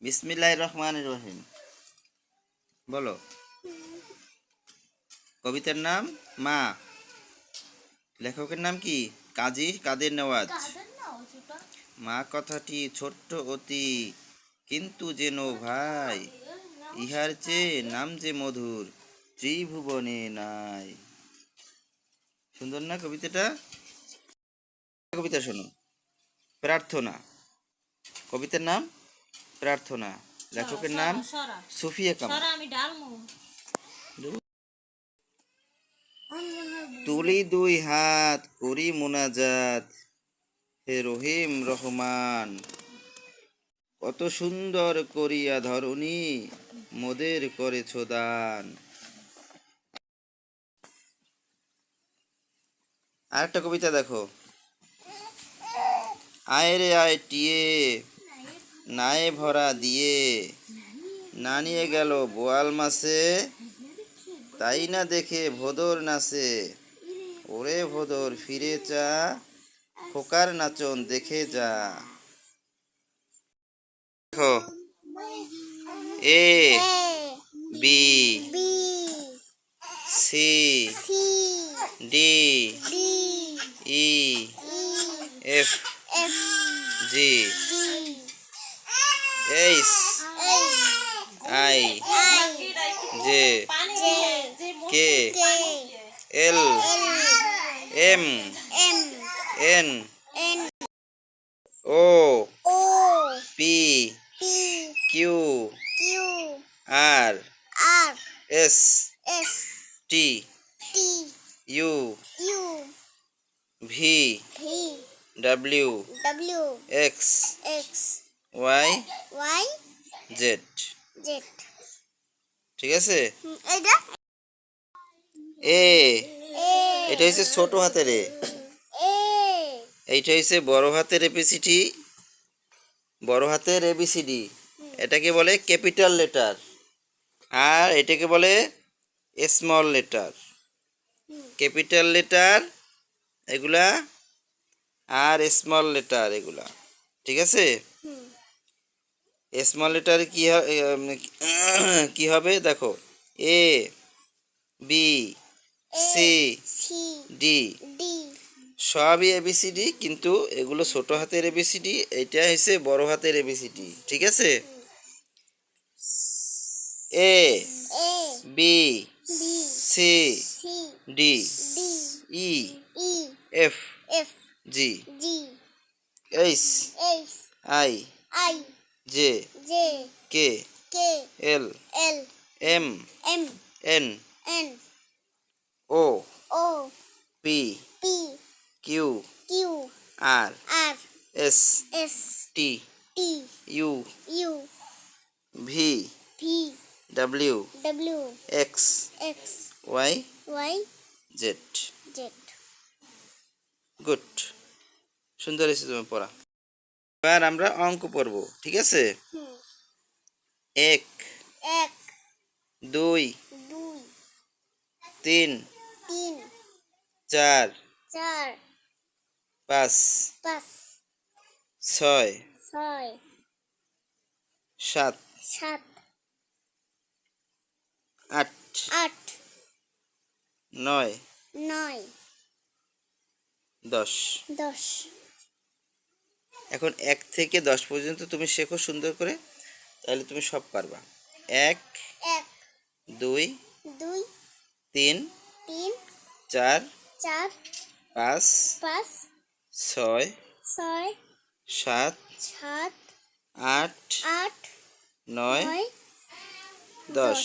বিসমিল্লাহ রহমান রহিম। বলো। কবিতার নাম মা। লেখকের নাম কি? কাজী কাদের নেওয়াজ। মা কথাটি ছোট্ট অতি, কিন্তু যেন ভাই, ইহার চেয়ে নাম যে মধুর, ত্রিভুবনে নাই। সুন্দর না কবিতাটা? কবিতা শোনো। প্রার্থনা। কবিতার নাম প্রার্থনা। লেখকের নাম সুফিয়া কামাল। তুলি দুই হাত করি মোনাজাত। হে রহিম রহমান কত সুন্দর করিয়া ধরণী মোদের করেছ দান। আরেকটা কবিতা দেখো। আয় রে আয় টিয়ে নায়ে ভরা দিয়ে। না নিয়ে গেল বোয়াল মাসে তাই না দেখে ভোদর নাচে। ওরে ভোদর ফিরে যা। খোকার নাচন দেখে যা। দেখো। A B C D E F G H I J পানি দিয়ে যে মুখ K L M N O P Q R S T U V W W. X X. Y Y. Z Z. ঠিক আছে? এটা? এ এটা হচ্ছে ছোট হাতের এ। এইটা হচ্ছে বড় হাতের এপিসিটি বড় হাতের এবিসিডি এটাকে বলে ক্যাপিটাল লেটার। আর এটাকে বলে স্মল লেটার। ক্যাপিটাল লেটার, এগুলা, আর স্মল লেটার এগুলা। ঠিক আছে? স্মল লেটার কি কি হবে? দেখো। এ বি সি ডি সবই এবিসিডি কিন্তু এগুলো ছোট হাতের এবিসিডি এটা হচ্ছে বড় হাতের এবিসিডি ঠিক আছে? A B C D E F G H I J K K L M N O O P P Q Q R R S S T T U U V P W W X X Y Y Z Z. Good সুন্দর হয়েছে তোমার পড়া। এবার আমরা অঙ্ক পড়ব ঠিক আছে? এক এক দুই দুই তিন তিন চার চার পাঁচ পাঁচ ছয় ছয় সাত সাত আট আট নয় নয় দশ। দশ। এখন এক থেকে দশ পর্যন্ত তুমি শেখো সুন্দর করে তাহলে তুমি সব পারবা। এক এক দুই দুই তিন তিন চার চার পাঁচ পাঁচ ছয় ছয় সাত সাত আট আট নয় দশ।